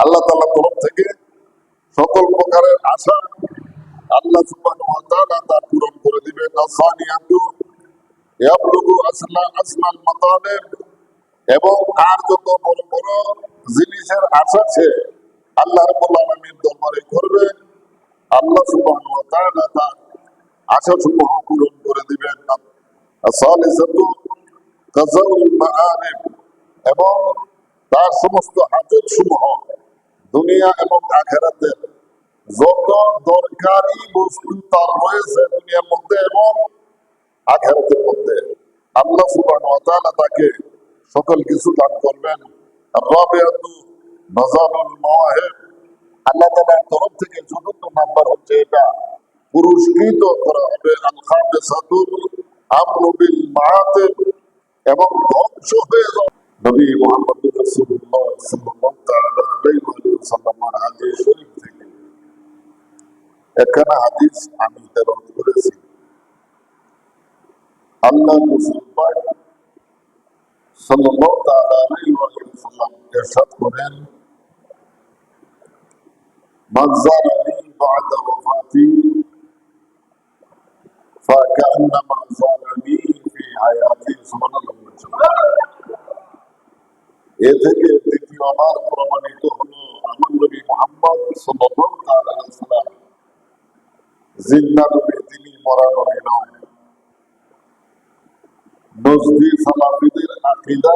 আল্লাহ তাআলার তরফ থেকে সকল প্রকারের আশা আল্লাহ সুবহানাহু ওয়া তাআলা তা পূরণ করে দিবেন। এবং আর যত বড় বড় জিনিসের আশা আছে আল্লাহ আলামিন দরবারে করবেন আল্লাহ ওয়া তার আশা সমূহ পূরণ করে দিবেন। এবং তার সমস্ত হাজত সমূহ দুনিয়া এবং আখেরাতের যত দরকারি বস্তু তার রয়েছে দুনিয়ার মধ্যে এবং আখেরাতের মধ্যে। আল্লাহ তাআলা তাকে সকল কিছু দান করবেন। আল্লাহ তাআলার তরফ থেকে চতুর্থ নাম্বার হচ্ছে এটা। পুরস্কৃত করা হবে আল খামিসাতুল আমরু বিল মাআতিব এবং ধ্বংস হয়ে نبي محمد رسول الله صلى الله تعالى عليه وسلم عليه شريف تجي كان حديث عن الدرب الرسي الله مسلمان صلى الله تعالى عليه وسلم يشهد قرآن. من زارني بعد وفاتي فكأنما زارني في حياتي سبحان الله এ থেকে প্রমাণিত আমার নবী মোহাম্মদ সাল্লাম জিন্দা নবী তিনি মরা নবী নজদি সালাফিদের আকীদা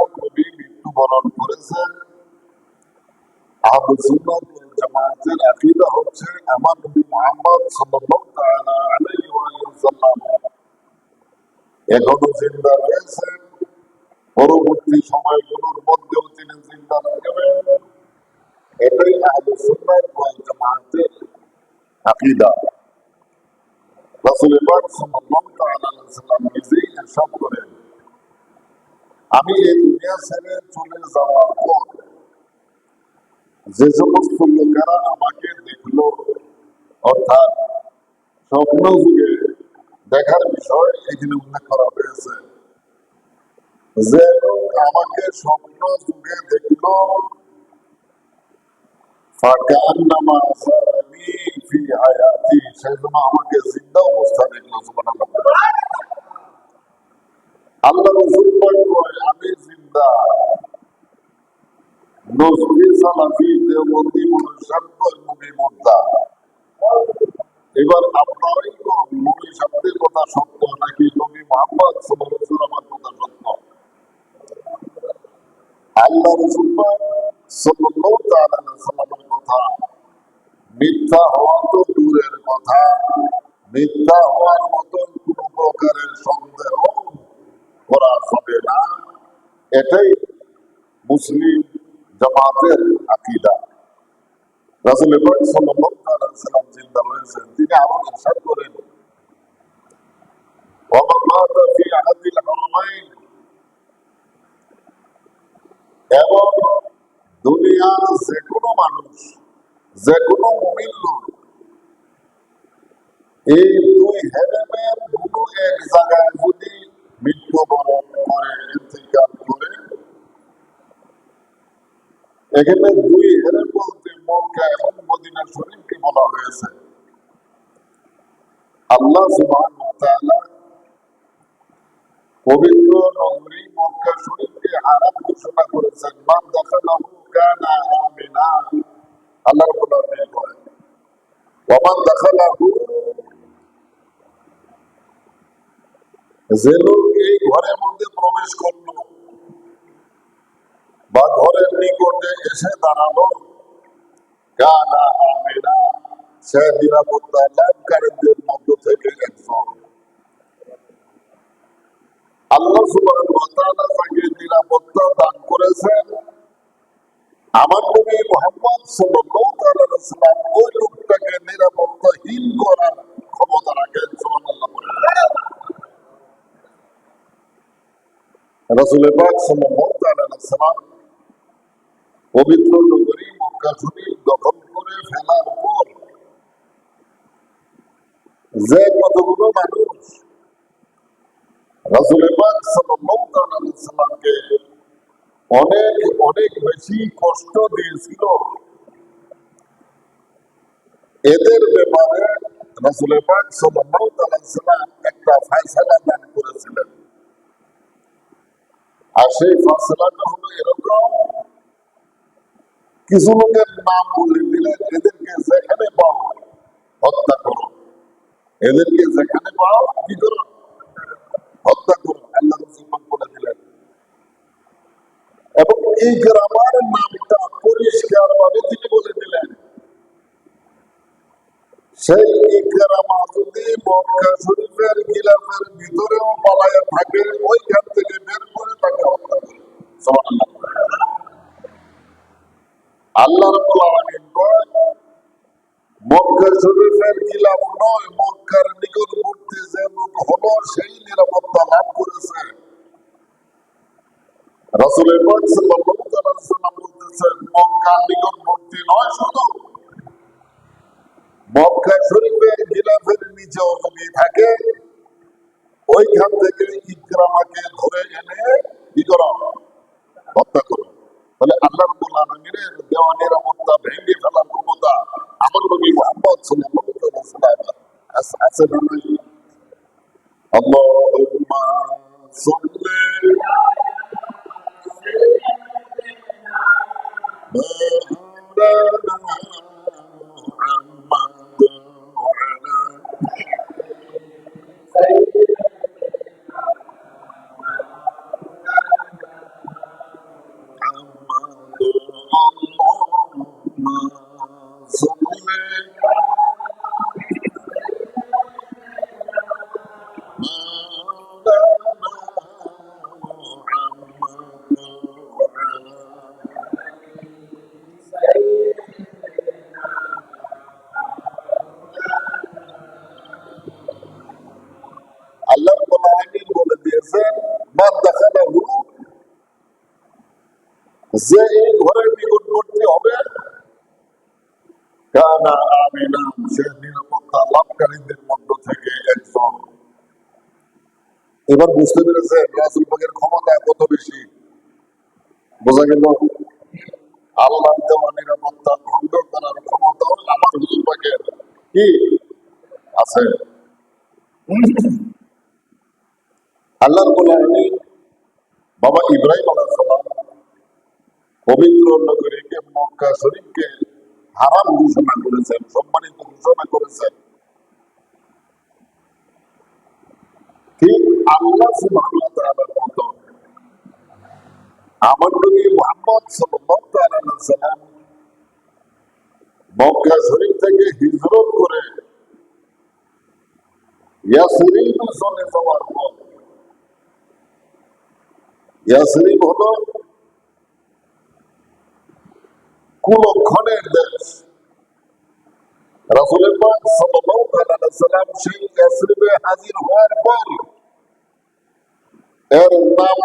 মৃত্যুবরণ করেছেন। হচ্ছে মুহাম্মদ জিন্দা রয়েছেন। পরবর্তী সময়গুলোর মধ্যেও তিনি জিন্দা থাকবেন আমি এই দুনিয়া ছেড়ে চলে যাওয়ার পর যে সমস্ত লোকেরা আমাকে দেখল অর্থাৎ স্বপ্ন যুগে দেখার বিষয় এখানে উল্লেখ করা হয়েছে যে আমাকে স্বপ্ন যুগে দেখল ফাকান্নামা সারানি ফি হায়াতি সেজন্য আমাকে জিন্দা অবস্থা দেখল আল্লাহ রাসূল কয় আমি জিন্দা নজরুল সালাফি দেওবন্দি মনুষ্যাত্ম মুভি মুদ্রা এবার আপনারাই কোন মুভি শব্দের কথা সত্য নাকি নবী মোহাম্মদ সাল্লাল্লাহু কথা সত্য আল্লাহ রাসূল তাআলা সাল্লামের কথা মিথ্যা হওয়া তো দূরের কথা মিথ্যা হওয়ার মতন কোন প্রকারের সন্দেহ করা যাবে না। এটাই মুসলিম জামাতের আকিদা। রাসূল পাক সাল্লাল্লাহু আলাইহি সাল্লাম জিন্দা রয়েছেন তিনি আরও ইরশাদ করেন। এবং দুনিয়ার যে কোনো মানুষ যে কোনো মুমিন লোক এই দুই হেরেমের কোনো এক জায়গায় যদি মৃত্যুবরণ করে, ইন্তেকাল করে, এখানে দুই হেরে বলতে মক্কা এবং মদিনা শরীফকে বলা হয়েছে। আল্লাহ তাআলা পবিত্র নগরী মক্কা শরীফকে হারাম ঘোষণা করেছেন, মান দাখালাহু কানা আমিনা। আল্লাহ রাব্বুল আলামিন বলেন এই ঘরের মধ্যে প্রবেশ বা ঘরের নিকটে এসে দাঁড়াল আমিনা, সে নিরাপত্তা লাভকারীদের মধ্য থেকে একজন। আল্লাহ ওয়া তাকে নিরাপত্তা দান করেছেন। আমার নবী মুহাম্মদ সাল্লাল্লাহু আলাইহি সাল্লাম ওই লোকটাকে নিরাপত্তাহীন করার ক্ষমতা রাখেন সুবহানাল্লাহ রাসূল পাক সাল্লাল্লাহু আলাইহি সাল্লাম পবিত্র নগরী মক্কা শরীফ দখল করে ফেলার পর যে কতগুলো মানুষ রাসূল পাক সাল্লাল্লাহু আলাইহি সাল্লামকে অনেক অনেক বেশি কষ্ট দিয়েছিল। এদের ব্যাপারে পাক সাল্লাল্লাহু একটা ফয়সালা দান করেছিলেন। আর সেই ফয়সালাটা হলো এরকম, কিছু লোকের নাম বলে দিলেন এদেরকে যেখানে পাও হত্যা করো। এদেরকে যেখানে পাও কি করো? হত্যা করো। আল্লাহ রসুল পাক বলে দিলেন এবং এই নামটা পরিষ্কার ভাবে তিনি বলে দিলেন সেই ইকরামা যদি মক্কা শরীফের ভিতরেও পালায়া থাকে, ওইখান থেকে বের করে তাকে হত্যা। আল্লাহ মক্কা শরীফের নয়, মক্কার নিকটবর্তী যে লোক হলো সেই নিরাপত্তা লাভ করেছে আলাইহি সাল্লাম বলতেছেন মক্কার নিকটবর্তী নয় শুধু। মক্কা শরীফের গিলাফের নিচেও যদি থাকে, ওইখান থেকে ইকরামাকে ধরে এনে কি করো? হত্যা করো। তাহলে আল্লাহ রাব্বুল আলামিনের দেওয়া নিরাপত্তা ভেঙে ফেলার ক্ষমতা আমার নবী মুহাম্মদ সাল্লাল্লাহু আলাইহি ওয়াসাল্লাম আছে না আল্লাহুম্মা সাল্লি Oh, you. যে এই ঘরের হবে কানা সে নিরাপত্তা লাভকারীদের মধ্য থেকে একজন। এবার বুঝতে পেরেছেন, রাসুল ক্ষমতা কত বেশি? বোঝা গেল, আল্লাহ দেওয়া নিরাপত্তা ভঙ্গ করার ক্ষমতাও আমার কি? আছে। আল্লাহর বলে বাবা ইব্রাহিম আলাইহিস সালাম পবিত্র নগরীকে মক্কা শরীফকে হারাম ঘোষণা করেছেন, সম্মানিত ঘোষণা করেছেন। ঠিক আল্লাহ সুবহানাহু মতো আমার নবী মুহাম্মদ সাল্লাল্লাহু আলাইহি ওয়াসাল্লাম মক্কা শরীফ থেকে হিজরত করে ইয়াসরিব চলে যাওয়ার পর, ইয়াসরিব হলো কুলক্ষণের দেশ। রাসূলের পাক সাল্লাল্লাহু আলাইহি ওয়াসাল্লাম সেই ইয়াসরিবে হাজির হওয়ার পর এর নাম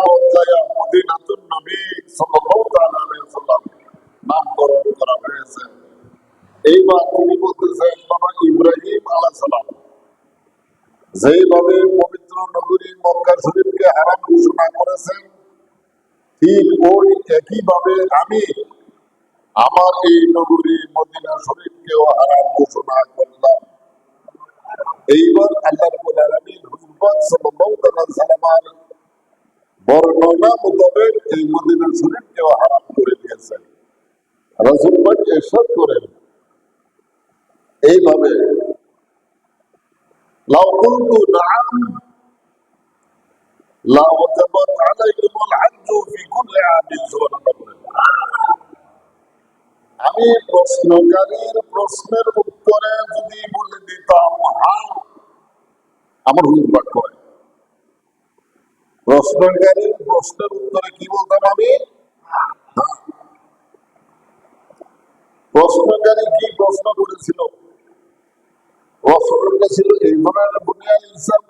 মদিনাতুন নবী সাল্লাল্লাহু আলাইহি ওয়াসাল্লাম নামকরণ করা হয়েছে। এইবার তিনি বলতেছেন, বাবা ইব্রাহিম আলাইহিস সালাম, যেভাবে পবিত্র নগরী মক্কা শরীফকে হারাম ঘোষণা করেছেন, ঠিক ওই একইভাবে আমি আমার এই নগরী মদিনা শরীফকেও হারাম ঘোষণা করলাম এইবার আল্লাহ রাব্বুল আলামিন হুজুর সাল্লাল্লাহু আলাইহি বর্ণনা মোতাবেক এই মদিনা শরীফকেও হারাম করে দিয়েছেন রাসূল পাক ইরশাদ করেন, এইভাবে, লাউ কুনতু নাআম লা ওয়াজাবাত আলাইকুমুল হাজ্জু ফি কুল্লি আমিন। আমি প্রশ্নকারীর প্রশ্নের উত্তরে যদি বলে দিতাম হ্যাঁ আমার হুজুর পাক করে। প্রশ্নকারীর প্রশ্নের উত্তরে কি বলতাম আমি? হ্যাঁ প্রশ্নকারী কি প্রশ্ন করেছিল? প্রশ্নটা ছিল এই ধরনের বুনিয়াল ইসলাম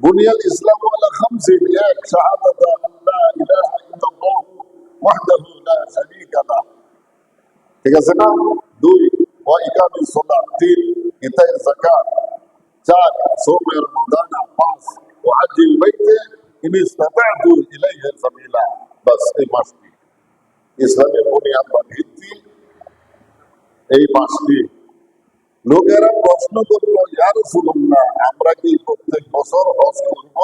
বুনিয়াল ইসলাম আলা খামসিন এক শাহাদাত আল্লাহ ইলাহা ওয়াহদাহু লা শারীকা লাহ। ঠিক না? দুই ওয়া ইকামিস সালাত তিন ইতাই যাকাত। চার সোমের রমাদানা পাঁচ ওয়াজিল বাইতে, ইন ইসতাতাতু ইলাইহি সাবিলা। বাস, এই পাঁচটি। ইসলামের বুনিয়াদ বা ভিত্তি, এই পাঁচটি। লোকেরা প্রশ্ন করল ইয়ার সুল্লাহ আমরা কি প্রত্যেক বছর হজ করব?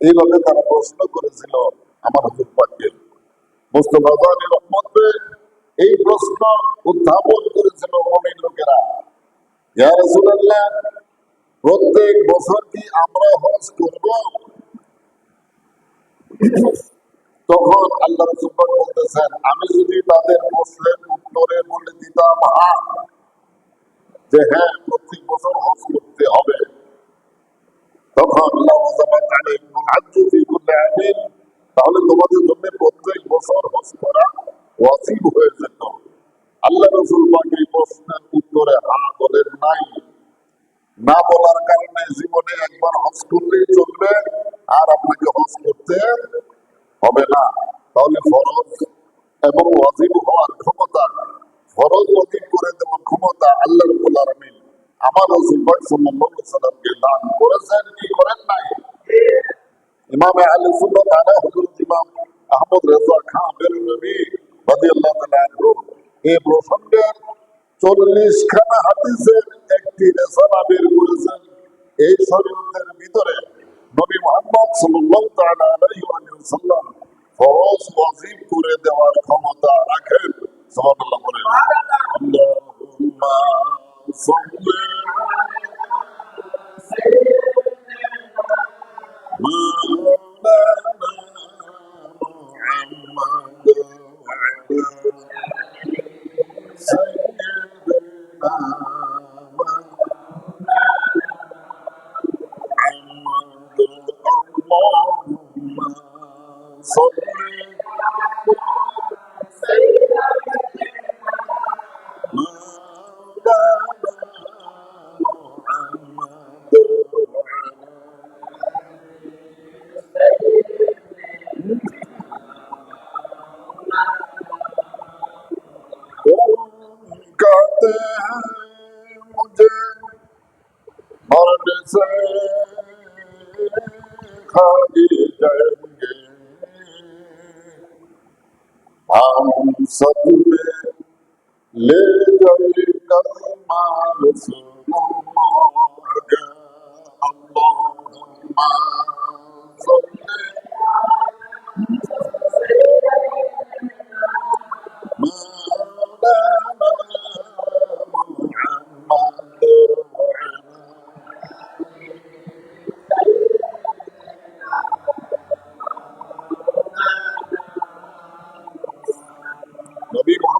এইভাবে তারা প্রশ্ন করেছিল আমার হুজুর পাককে মুস্তফা জানি রহমতে এই প্রশ্ন উত্থাপন করেছিল মমিন লোকেরা। প্রত্যেক বছর কি আমরা হজ করব? তখন আল্লাহ রসুল পাক বলতেছেন, আমি যদি তাদের প্রশ্নের উত্তরে বলে দিতাম হ্যাঁ যে হ্যাঁ প্রত্যেক বছর হজ করতে হবে। তখন তাহলে তোমাদের জন্য প্রত্যেক বছর হজ করা ওয়াজিব হয়ে যেত আল্লাহ রসুল পাক প্রশ্নের উত্তরে হ্যাঁ বলেন নাই। না বলার কারণে জীবনে একবার হজ করলেই চলবে, আর আপনাকে হজ করতে হবে না। তাহলে ফরজ এবং ওয়াজিব হওয়ার ক্ষমতা, ফরজ ওয়াজিব করে দেওয়ার ক্ষমতা আল্লাহ রব্বুল আলামিন আমার রাসূল পাক সাল্লাল্লাহু আলাইহি দান করেছেন, কি করেন নাই? ইমাম আহলে সুন্নাত আলা হযরত ইমাম আহমদ রেজা খান বেরলভী রাদিয়াল্লাহু তাআলা এ প্রসঙ্গে চল্লিশ খানা হাদিসের একটি রেসালা বের করেছেন। এই শরীয়তের ভিতরে নবী মোহাম্মদ সাল্লাম ফরজ ওয়াজিব করে দেওয়ার ক্ষমতা রাখেন। সুবহানাল্লাহ বলেন আল্লাহুম্মা मरने से खाली जाएंगे हम सब में ले गए कलमा रसूलुल्लाह अल्लाहुम्मा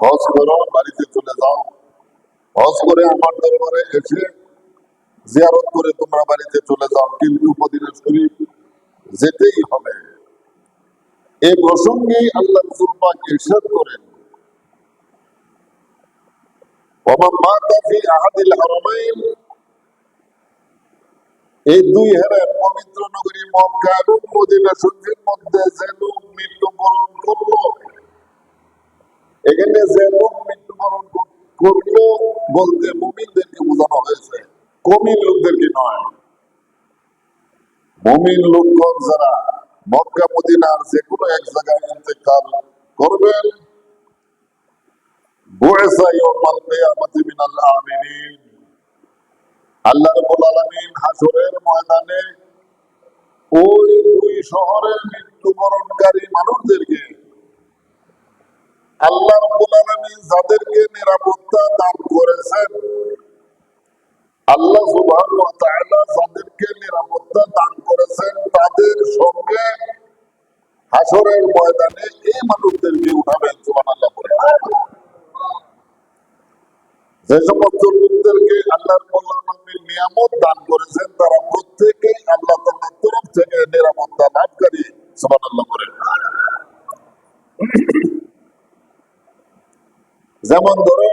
হজ করো বাড়িতে চলে যাও হজ করে আমার দরবারে এসে জিয়ারত করে তোমরা বাড়িতে চলে যাও কিন্তু মদিনা শরীফ যেতেই হবে এই প্রসঙ্গে আল্লাহ রসুল পাক ইরশাদ করেন ومن مات في أحد الحرمين এই দুই হেরের পবিত্র নগরী মক্কা এবং মদিনা শরীফের মধ্যে যে লোক মৃত্যুবরণ করলো এখানে যে লোক মৃত্যুবরণ কর- করল বলতে মুমিনদেরকে বোঝানো হয়েছে কমিন লোকদেরকে নয়। মুমিন লোকগণ যারা মক্কা, মদিনার যে কোনো এক জায়গায় ইন্তেকাল করবেন আল্লাহ রাব্বুল আলামিন হাসরের ময়দানে ওই দুই শহরের মৃত্যুবরণকারী মানুষদেরকে আল্লাহ যাদেরকে নিরাপত্তা দান করেছেন, আল্লাহ যাদেরকে নিরাপত্তা দান করেছেন, তাদের সঙ্গে হাসরের ময়দানে এই মানুষদেরকে উঠাবেন, সুবহানাল্লাহ বলে যে সমস্ত লোকদেরকে আলামিন নিয়ামত দান করেছেন, তারা প্রত্যেকেই আল্লাহ তাআলার তরফ থেকে নিরাপত্তা লাভকারী, সুবহানাল্লাহ করে যেমন ধরো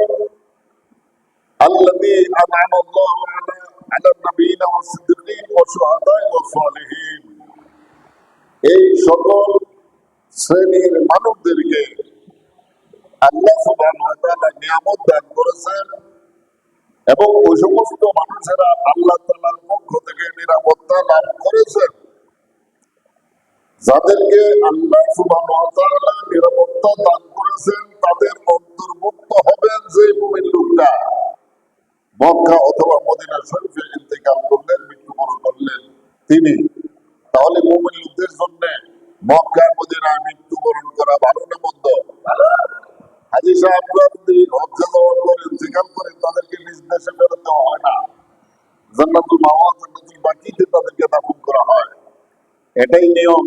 الذي أنعم الله على على النبيين والصديقين والشهداء والصالحين এই সকল শ্রেণীর মানবদেরকে আল্লাহ সুবহানাহু ওয়া তাআলা নিয়ামত দান করেছেন এবং ওই সমস্ত মানুষেরা আল্লাহ তাআলার পক্ষ থেকে নিরাপত্তা লাভ করেছেন যাদেরকে আল্লাহ সুবহানাহু নিরাপত্তা দান করেছেন, তাদের অন্তর্ভুক্ত হবেন যে মুমিন লোকটা। মক্কা অথবা মদিনা শরীফে ইন্তেকাল করলেন, মৃত্যুবরণ করলেন তিনি। তাহলে মুমিন লোকদের জন্য মক্কা মৃত্যুবরণ করা ভালো না মন্দ? যদি ইন্তেকাল করেন তাদেরকে নিজ দেশে ফেরত দেওয়া হয় না। জান্নাতুল মাওয়া, জান্নাতুল বাকিতে তাদেরকে দাফন করা হয়। এটাই নিয়ম।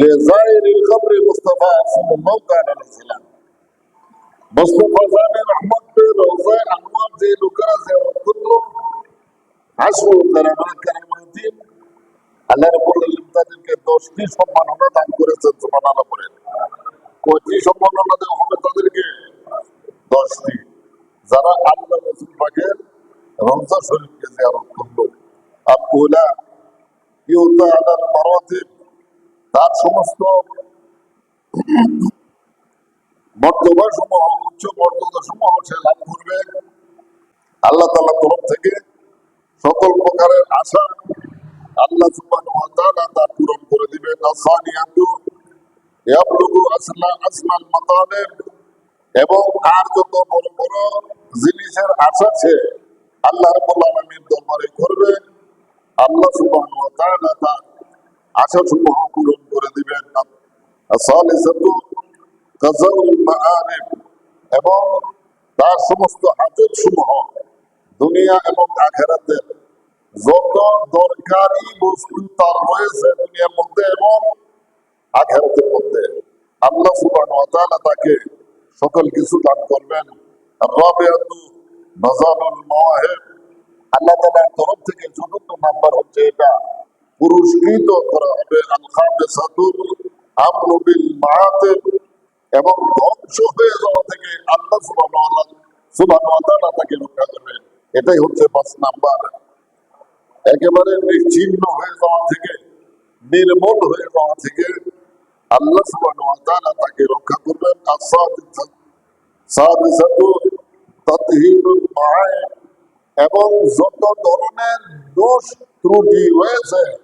লেজাইরিল কবরে মুস্তাফা সাল্লাল্লাহু আলাইহি সাল্লাম মুস্তাফা জানের রহমতের রোজায় আনোয়ার যে লোকেরা জিয়ারত করল আসল কারামা কারামাতি আল্লাহ রাব্বুল আলামিন তাদেরকে 10টি সম্মাননা দান করেছেন সুবহানাল্লাহ বলেন কয়টি সম্মাননা দেওয়া হবে তাদেরকে 10টি যারা আল্লাহ রাসূল পাকের রমজান শরীফকে জিয়ারত করল আবুলা ইউতা আলাল মারাতিব তার সমস্ত মর্যাদা সমূহ উচ্চ মর্যাদা সমূহ সে লাভ করবে। আল্লাহ তাআলার তরফ থেকে সকল প্রকারের আশা আল্লাহ সুবহানাহু ওয়া তাআলা তা পূরণ করে মাতালিব, এবং আর যত বড় বড় জিনিসের আশা আছে আল্লাহ রাব্বুল আলামিন দরবারে করবেন আল্লাহ তাআলা তার আশা পূরণ করে দিবেন। এবং তার সমস্ত হাজত সমূহ দুনিয়া এবং আখেরাতের যত দরকারি বস্তু তার রয়েছে দুনিয়ার মধ্যে এবং আখেরাতের মধ্যে। আল্লাহ তাআলা তাকে সকল কিছু দান করবেন। আল্লাহ তাআলার তরফ থেকে চতুর্থ নাম্বার হচ্ছে এটা। পুরস্কৃত করা হবে এবং ধ্বংস হয়ে যাওয়া থেকে আল্লাহ সুবহানাহু তাকে রক্ষা করবেন। এটাই হচ্ছে পাঁচ নাম্বার। একেবারে নিশ্চিহ্ন হয়ে যাওয়া থেকে, নির্মূল হয়ে যাওয়া থেকে আল্লাহ তাআলা তাকে রক্ষা করবেন। মাআইব এবং যত ধরনের দোষ ত্রুটি রয়েছে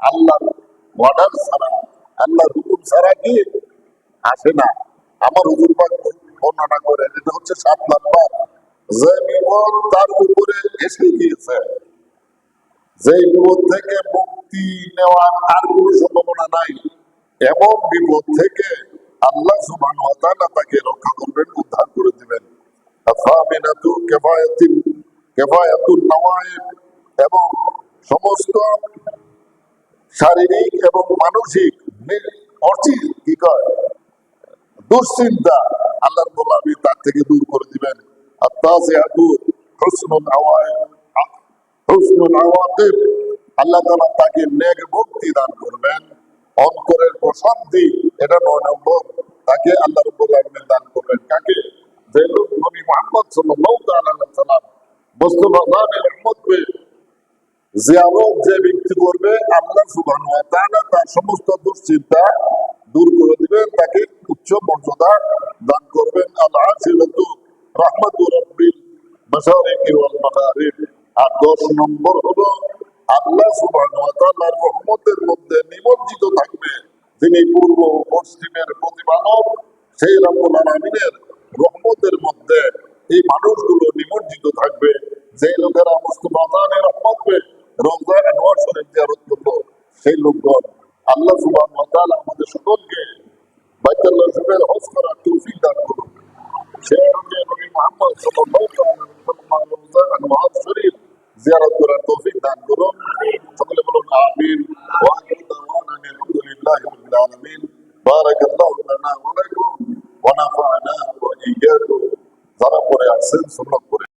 আল্লাহর অর্ডার ছাড়া, আল্লাহর হুকুম ছাড়া কি আসে না? আমার হুজুর বর্ণনা করেন এটা হচ্ছে সাত নাম্বার। যে বিপদ তার উপরে এসে গিয়েছে। যে বিপদ থেকে মুক্তি নেওয়ার আর কোনো সম্ভাবনা নাই। এমন বিপদ থেকে আল্লাহ সুবহান ওয়া তাআলা তাকে রক্ষা করবেন, উদ্ধার করে দিবেন। আফামিনাতু কিফায়াতিন, কিফায়াতুন নওয়াইব এবং সমস্ত শারীরিক এবং মানসিক অচির কি কয়? দুশ্চিন্তা আল্লাহর গোলামি তার থেকে দূর করে দিবেন। আওয়াইব হুসনুল আওয়াকিব আল্লাহ তাআলা তাকে নেক মুক্তি দান করবেন। অন্তরের প্রশান্তি, এটা নয় নম্বর। তাকে আল্লাহ রাব্বুল দান করবেন। কাকে? যে নবী মুহাম্মদ জানের রহমত পেয়ে জিয়ারত যে ব্যক্তি করবে, আল্লাহ তাআলা তার সমস্ত দুশ্চিন্তা দূর করে দিবেন তাকে উচ্চ মর্যাদা দান করবেন আল আসিলাতু রাহমাতু রাব্বিল মাগারিব। আর দশ নম্বর হলো, আল্লাহ সুবহানাহু ওয়া তাআলার রহমতের মধ্যে নিমজ্জিত থাকবে। যিনি পূর্ব পশ্চিমের প্রতিপালক, সেই রব্বুল আলামিনের